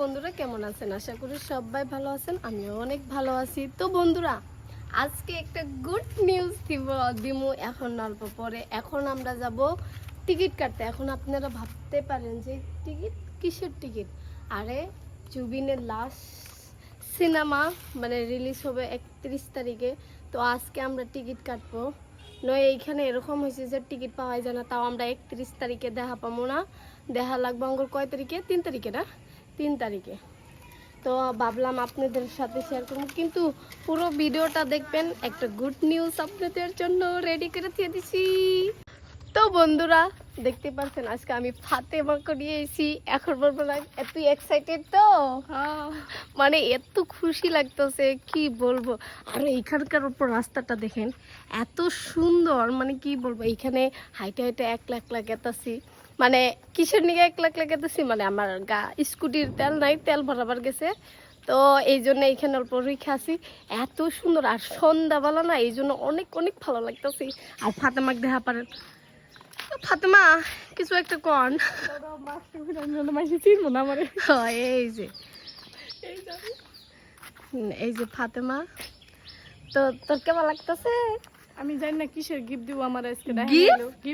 বন্ধুরা, কেমন আছেন? আশা করি সবাই ভালো আছেন, আমিও অনেক ভালো আছি। তো বন্ধুরা, আজকে একটা গুড নিউজ দিব দিমু এখন অল্প পরে। এখন আমরা যাব টিকিট কাটতে। এখন আপনারা ভাবতে পারেন যে টিকিট কিসের টিকিট? আরে, জুবিনের লাস্ট সিনেমা মানে রিলিজ হবে একত্রিশ তারিখে। তো আজকে আমরা টিকিট কাটবো। নয়, এইখানে এরকম হয়েছে যে টিকিট পাওয়া যায় না। তাও আমরা একত্রিশ তারিখে দেখা পাবো না। দেখা লাগবে অঙ্গর কয় তারিখে? তিন তারিখে না? তিন তারিখে। তো ভাবলাম আপনাদের সাথে শেয়ার করব। কিন্তু পুরো ভিডিওটা দেখবেন একটা গুড নিউজ আপনাদের জন্য রেডি করে দিয়ে দিছি। তো বন্ধুরা দেখতে পাচ্ছেন আজকে আমি ফাতেমাকে নিয়ে এসেছি। এখন বলব না এত এক্সাইটেড তো। মানে এত খুশি লাগতেছে কি বলব? আর এইখানকার উপর রাস্তাটা দেখেন এত সুন্দর। মানে কি বলব এইখানে হাইটে হাইটে এক লাখ লাগাতাছি। মানে কিসের নিকে এক লাখ লাগাতেছি মানে আমার গা স্কুটির তেল নাই তেল ভরাবার গেছে। তো এই জন্য এইখানে অল্প রেখে আসি এত সুন্দর আর সন্ধ্যাবেলা না এই জন্য অনেক অনেক ভালো লাগতেছি। আর ফাতেমাক দেখা পারেন ফাতেমা কিছু একটা কন। হয়, এই যে। এই যে ফাতেমা। তো তোর কেমন লাগতেছে? আমি জানি না কিসের গিফট দিব আমার আজকে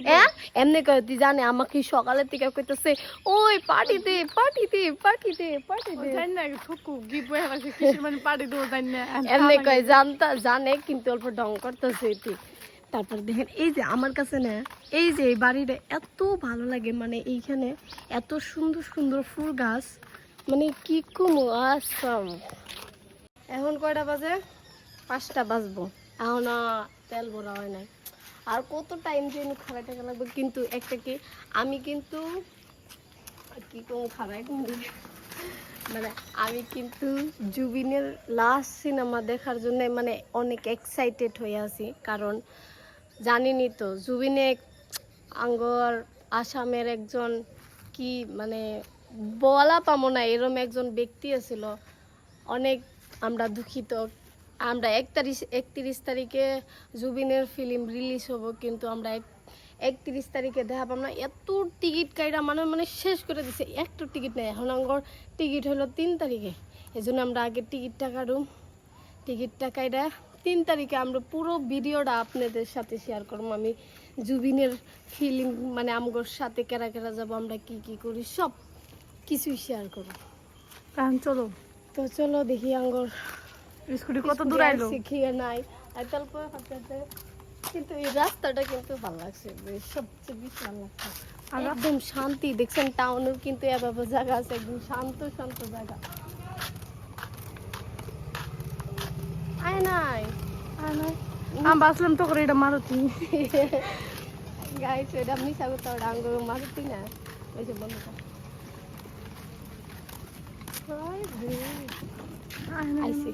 হ্যাঁ? এমনি কয় তুই জানে আমাকে সকালের থেকে কইতেছে ওই পার্টি দে পার্টি দে পার্টি দে পার্টি দে। জানি না ঠুকু গিফট বয়ে রাখছে কিসের মানে পার্টি দেবো জানি না। এমনি কয় জানতা জানে কিন্তু অল্প ঢং করতেছে এটি। তারপর দেখেন এই যে আমার কাছে না এই যে এই বাড়িটা এত ভালো লাগে মানে এইখানে এত সুন্দর সুন্দর ফুল গাছ মানে কি কমু আসাম এখন কয়টা বাজে? পাঁচটা বাজবো। এখন তেল ভরা হয় নাই। আর কত টাইম যেন খারাপ টাকা লাগবে, কিন্তু একটা কি, আমি কিন্তু কি কম খারাপ মানে আমি কিন্তু জুবিনের লাস্ট সিনেমা দেখার জন্য মানে অনেক এক্সাইটেড হয়ে আছি, কারণ জানিনি তো জুবিনে আঙ্গর আসামের একজন কি মানে বলা পাবো না, এরম একজন ব্যক্তি ছিল অনেক আমরা দুঃখিত। আমরা এক তারিখ একত্রিশ তারিখে জুবিনের ফিল্ম রিলিজ হব কিন্তু আমরা এক একত্রিশ তারিখে দেখা পাম না। এত টিকিট কাইরা মানে মানে শেষ করে দিছে। একটু টিকিট নেই। এখন আমার টিকিট হলো তিন তারিখে। এই জন্য আমরা আগে টিকিটটা কাটুম। টিকিটটা কাইরা তিন তারিখে আমরা পুরো ভিডিওটা আপনাদের সাথে শেয়ার করব। আমি জুবিনের ফিল্ম মানে আমগোর সাথে কেরা কেরা যাব আমরা কি কি করি সব কিছুই শেয়ার করব। কারণ চলো। তো চলো দেখি আঙ্গর স্কুটি কত দূর আইলো? শিখিয়ে নাই। আর তারপর হাঁটাতে কিন্তু এই রাস্তাটা কিন্তু ভালো লাগছে সবচেয়ে বেশি ভালো লাগছে। আর একদম শান্তি দেখছেন টাউনের কিন্তু এভাবে জায়গা আছে একদম শান্ত শান্ত জায়গা। আয় নাই। আমি বাসলাম তো করে এটা মারুতি। গাইছে এটা আপনি সাগর তো আঙ্গুর মারুতি না। ওই যে বন্ধু আইসি আইসি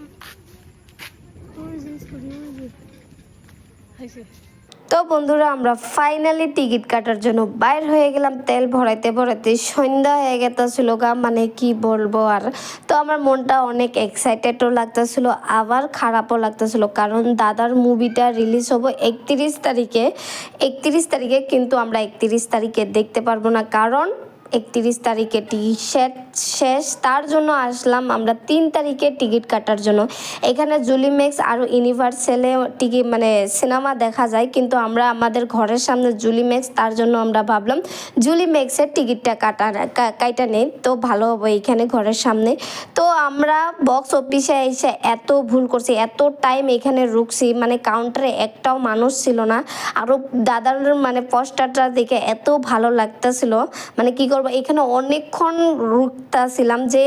তো বন্ধুরা, আমরা ফাইনালি টিকিট কাটার জন্য বাইর হয়ে গেলাম। তেল ভরাইতে ভরাইতে সন্ধ্যা হয়ে গেছিল গা মানে কি বলব আর। তো আমার মনটা অনেক এক্সাইটেডও লাগতেছিল, আবার খারাপও লাগতেছিল, কারণ দাদার মুভিটা রিলিজ হব একত্রিশ তারিখে। একত্রিশ তারিখে কিন্তু আমরা একত্রিশ তারিখে দেখতে পারব না, কারণ একত্রিশ তারিখে টিকিট শেষ তার জন্য আসলাম আমরা তিন তারিখে টিকিট কাটার জন্য। এখানে জুলিম্যাক্স আর ইউনিভার্সালে টিকিট মানে সিনেমা দেখা যায়, কিন্তু আমরা আমাদের ঘরের সামনে জুলিম্যাক্স, তার জন্য আমরা ভাবলাম জুলিম্যাক্সের টিকিটটা কাটা কাইটা নেই। তো ভালো হবে এখানে ঘরের সামনে। তো আমরা বক্স অফিসে এসে এত ভুল করছি, এত টাইম এখানে রুকছি মানে কাউন্টারে একটাও মানুষ ছিল না। আরও দাদার মানে পোস্টারটা দেখে এত ভালো লাগতেছিল। মানে কি করব এখানে অনেকক্ষণ রুকতাছিলাম যে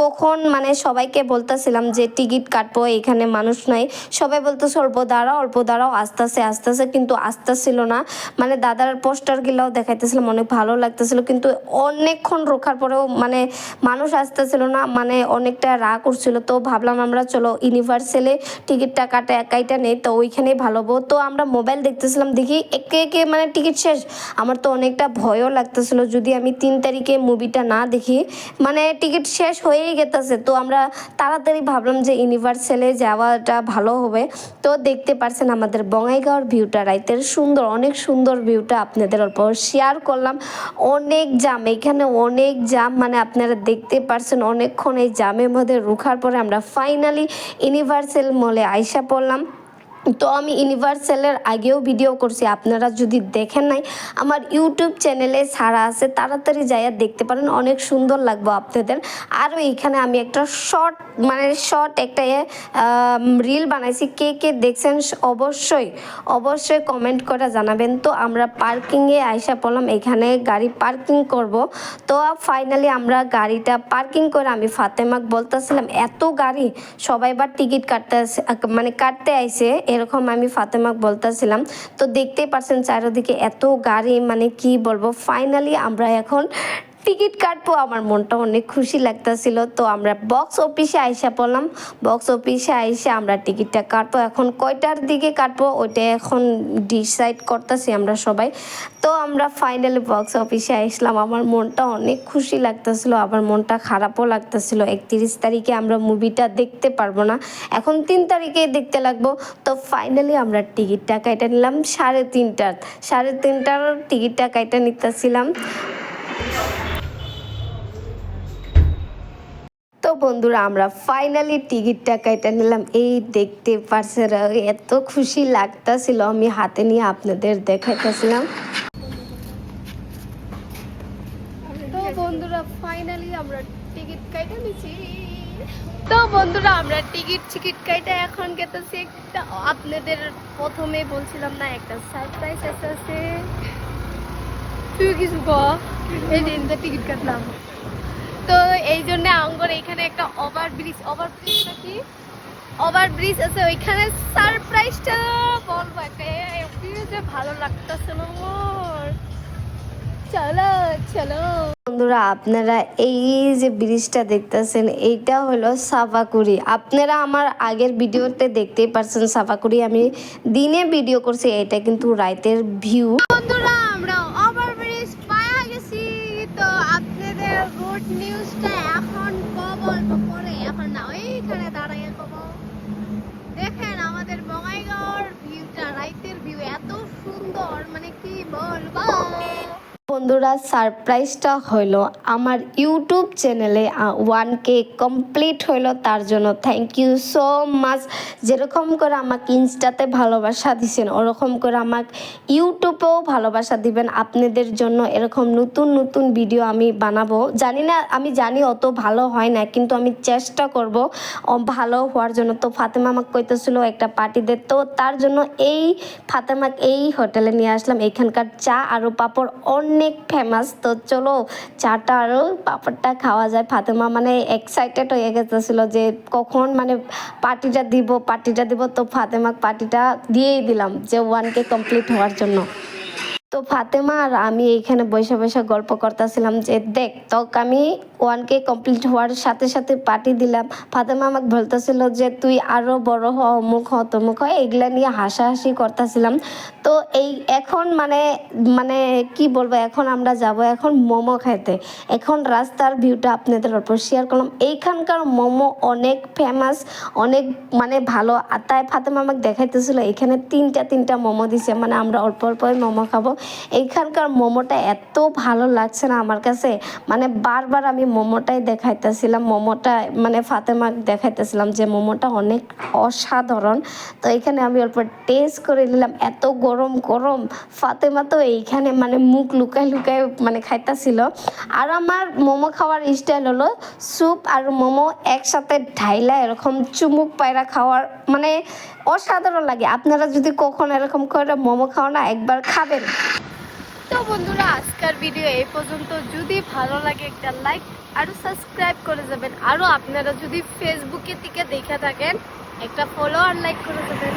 কখন মানে সবাইকে বলতেছিলাম যে টিকিট কাটবো, এখানে মানুষ নাই। সবাই বলতেছে, অল্প দাঁড়াও অল্প দাঁড়াও আসতেছে আসতেছে কিন্তু আসতেছিল না। মানে দাদার পোস্টারগুলোও দেখাইতেছিলাম, অনেক ভালো লাগতেছিল। কিন্তু অনেকক্ষণ রোখার পরেও মানে মানুষ আসতেছিল না মানে অনেকটা রাগ করছিল তো ভাবলাম আমরা চলো ইউনিভার্সালে টিকিটটা কাটা, একাইটা নেই, তো ওইখানেই ভালো তো আমরা মোবাইল দেখতেছিলাম, দেখি একে একে মানে টিকিট শেষ। আমার তো অনেকটা ভয়ও লাগতেছিল, যদি আমি তিন তারিখে মুভিটা না দেখি। মানে টিকিট শেষ হয়েই গেতেছে। তো আমরা তাড়াতাড়ি ভাবলাম যে ইউনিভার্সালে যাওয়াটা ভালো হবে। তো দেখতে পারছেন আমাদের বঙ্গাইগাঁওর ভিউটা রাইতের সুন্দর, অনেক সুন্দর ভিউটা আপনাদের অল্প শেয়ার করলাম। অনেক জাম এখানে অনেক জাম মানে আপনারা দেখতে পারছেন অনেকক্ষণ এই জামের মধ্যে রুখার পরে আমরা ফাইনালি ইউনিভার্সাল মলে আইসা পড়লাম। তো আমি ইউনিভার্সালের আগেও ভিডিও করছি। আপনারা যদি দেখেন নাই, আমার ইউটিউব চ্যানেলে সারা আছে, তাড়াতাড়ি যাইয়া দেখতে পারেন। অনেক সুন্দর লাগবো আপনাদের। আর এখানে আমি একটা শর্ট মানে শর্ট একটা রিল বানাইছি। কে কে দেখছেন, অবশ্যই অবশ্যই কমেন্ট করে জানাবেন। তো আমরা পার্কিংয়ে আইসা পড়লাম। এখানে গাড়ি পার্কিং করব। তো ফাইনালি আমরা গাড়িটা পার্কিং করে আমি ফাতেমাক বলতেছিলাম, এত গাড়ি, সবাই বা টিকিট কাটতে মানে কাটতে আইছে এরকম আমি ফাতেমাক বলতেছিলাম। তো দেখতেই পারছেন চারিদিকে এত গাড়ি মানে কি বলব? ফাইনালি আমরা এখন টিকিট কাটবো। আমার মনটা অনেক খুশি লাগতেছিল। তো আমরা বক্স অফিসে আইসা পড়লাম। বক্স অফিসে আইসা আমরা টিকিটটা কাটবো। এখন কয়টার দিকে কাটবো? ওইটা এখন ডিসাইড করতেছি আমরা সবাই। তো আমরা ফাইনালি বক্স অফিসে আসলাম। আমার মনটা অনেক খুশি লাগতেছিল। আবার মনটা খারাপও লাগতেছিল। একত্রিশ তারিখে আমরা মুভিটা দেখতে পারব না। এখন তিন তারিখে দেখতে লাগবো। তো ফাইনালি আমরা টিকিটটা কাইটা নিলাম। সাড়ে তিনটার সাড়ে তিনটার টিকিটটা কাইটা নিতেছিলাম। তো বন্ধুরা, আমরা ফাইনালি টিকিটটা কেটে নিলাম। এই দেখতে পারছেন, এত খুশি লাগতাছিল, আমি হাতে নিয়ে আপনাদের দেখাইতেছিলাম। ফাইনালি আমরা টিকিট তো বন্ধুরা, আমরা টিকিট টিকিট এখন আপনাদের প্রথমে বলছিলাম না, একটা টিকিট কাটলাম। আঙ্গর এখানে একটা ওভার ব্রিজ ওভার ব্রিজ নাকি? ওভার ব্রিজ আছে, ওইখানে সারপ্রাইজটা বলব একটা। যে ভালো লাগতেছে না চলো চলো। বন্ধুরা, আপনারা এই যে ব্রিজটা দেখতেছেন, এইটা হলো সাফাকুড়ি আপনারা আমার আগের ভিডিওতে দেখতেই পারছেন সাফাকুড়ি আমি দিনে ভিডিও করছি এটা কিন্তু রাইতের ভিউ বন্ধুরা আমরা ওভার ব্রিজ পায়া গেছি তো আপনাদের গুড নিউজটা এখন কব অল্প পরে এখন না ওইখানে দাঁড়াইয়া কব দেখেন আমাদের বঙ্গাইগাঁওর ভিউটা রাইতের ভিউ এত সুন্দর মানে কি বলব বন্ধুরা সারপ্রাইজটা হলো আমার ইউটিউব চ্যানেলে ওয়ান কে কমপ্লিট হলো তার জন্য থ্যাংক ইউ সো মাচ যেরকম করে আমাকে ইনস্টাতে ভালোবাসা দিছেন, ওরকম করে আমাকে ইউটিউবেও ভালোবাসা দিবেন। আপনাদের জন্য এরকম নতুন নতুন ভিডিও আমি বানাবো। জানি না, আমি জানি অত ভালো হয় না, কিন্তু আমি চেষ্টা করব ভালো হওয়ার জন্য। তো ফাতেমা আমাকে কইতেছিল একটা পার্টি দে। তো তার জন্য এই ফাতেমাক এই হোটেলে নিয়ে আসলাম। এখানকার চা আর পাপড় অনেক ফেমাস তো চলো, চাটা আরও পাপড়টা খাওয়া যায়। ফাতেমা মানে এক্সাইটেড হয়ে গেছিল যে কখন মানে পার্টিটা দিব পার্টিটা দিব। তো ফাতেমা পার্টিটা দিয়েই দিলাম যে ওয়ান কে কমপ্লিট হওয়ার জন্য। তো ফাতেমা আর আমি এইখানে বসে বসে গল্প করতেছিলাম যে, দেখ, তোকে আমি ওয়ান কে কমপ্লিট হওয়ার সাথে সাথে পার্টি দিলাম। ফাতেমা আমাকে বলতেছিল যে, তুই আরও বড় হ, অমুক হ, তমুক হয় এগুলা নিয়ে হাসাহাসি করতেছিলাম। তো এই এখন মানে মানে কি বলব, এখন আমরা যাব এখন মোমো খাইতে। এখন রাস্তার ভিউটা আপনাদের ওপর শেয়ার করলাম। এইখানকার মোমো অনেক ফেমাস অনেক মানে ভালো। আর তাই ফাতেমা আমাকে দেখাইতেছিল, এখানে তিনটা তিনটা মোমো দিছে। মানে আমরা অল্প অল্পই মোমো খাব। এইখানকার মোমোটা এত ভালো লাগছে না আমার কাছে। মানে বারবার আমি মোমোটাই দেখাইতেছিলাম, মোমোটা মানে ফাতেমাক দেখাইতেছিলাম যে মোমোটা অনেক অসাধারণ। তো এখানে আমি অল্প টেস্ট করে নিলাম, এত গরম গরম। ফাতেমা তো এইখানে মানে মুখ লুকাই লুকাই মানে খাইতেছিল। আর আমার মোমো খাওয়ার স্টাইল হলো স্যুপ আর মোমো একসাথে ঢাইলা এরকম চুমুক পায়রা খাওয়ার মানে অসাধারণ লাগে। আপনারা যদি কখনো এরকম করে মোমো খাও না, একবার খাবেন। তো বন্ধুরা, আজকের ভিডিও এই পর্যন্ত। যদি ভালো লাগে একটা লাইক আর সাবস্ক্রাইব করে যাবেন। আরও আপনারা যদি ফেসবুকের দিকে দেখে থাকেন, একটা ফলো আর লাইক করে যাবেন।